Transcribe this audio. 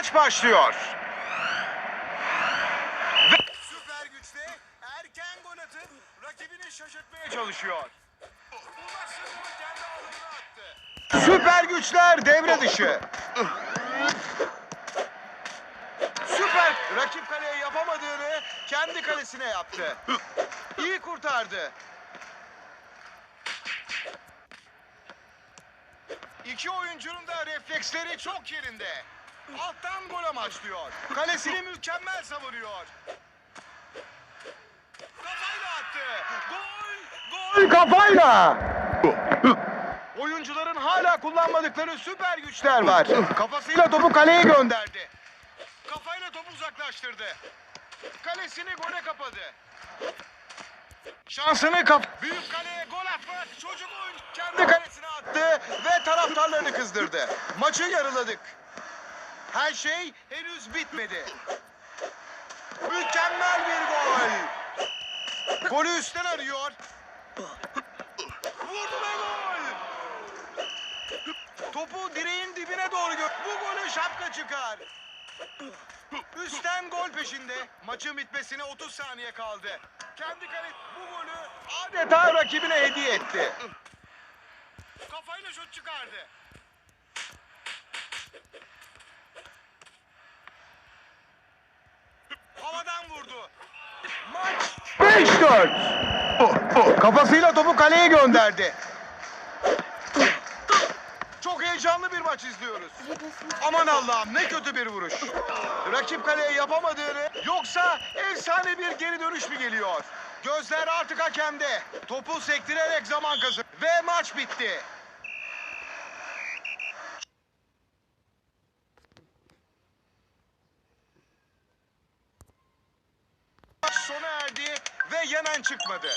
Maç başlıyor. Ve süper güçte erken gol atıp rakibini şaşırtmaya çalışıyor. Süper güçler devre dışı. Süper rakip kaleye yapamadığını kendi kalesine yaptı. İyi kurtardı. İki oyuncunun da refleksleri çok yerinde. Alttan gol amaçlıyor. Kalesini mükemmel savuruyor. Kafayla attı. Gol! Gol kafayla! Oyuncuların hala kullanmadıkları süper güçler var. Kafasıyla topu kaleye gönderdi. Kafayla topu uzaklaştırdı. Kalesini gole kapadı. Şansını kap... Büyük kaleye gol atmak çocuk oyuncu kendi kalesine attı ve taraftarlarını kızdırdı. Maçı yarıladık. Her şey henüz bitmedi. Mükemmel bir gol. Golü üstten arıyor. Vurdu ve gol. Topu direğin dibine doğru gö... Bu golü şapka çıkar. Üstten gol peşinde. Maçın bitmesine 30 saniye kaldı. Kendi kale bu golü adeta rakibine hediye etti. Kafayla şut çıkardı. Havadan vurdu. Maç 5-4. Kafasıyla topu kaleye gönderdi. Çok heyecanlı bir maç izliyoruz. Aman Allah'ım ne kötü bir vuruş. Rakip kaleye yapamadığını yoksa efsane bir geri dönüş mü geliyor? Gözler artık hakemde. Topu sektirerek zaman kazandı. Ve maç bitti. Ve yenen çıkmadı.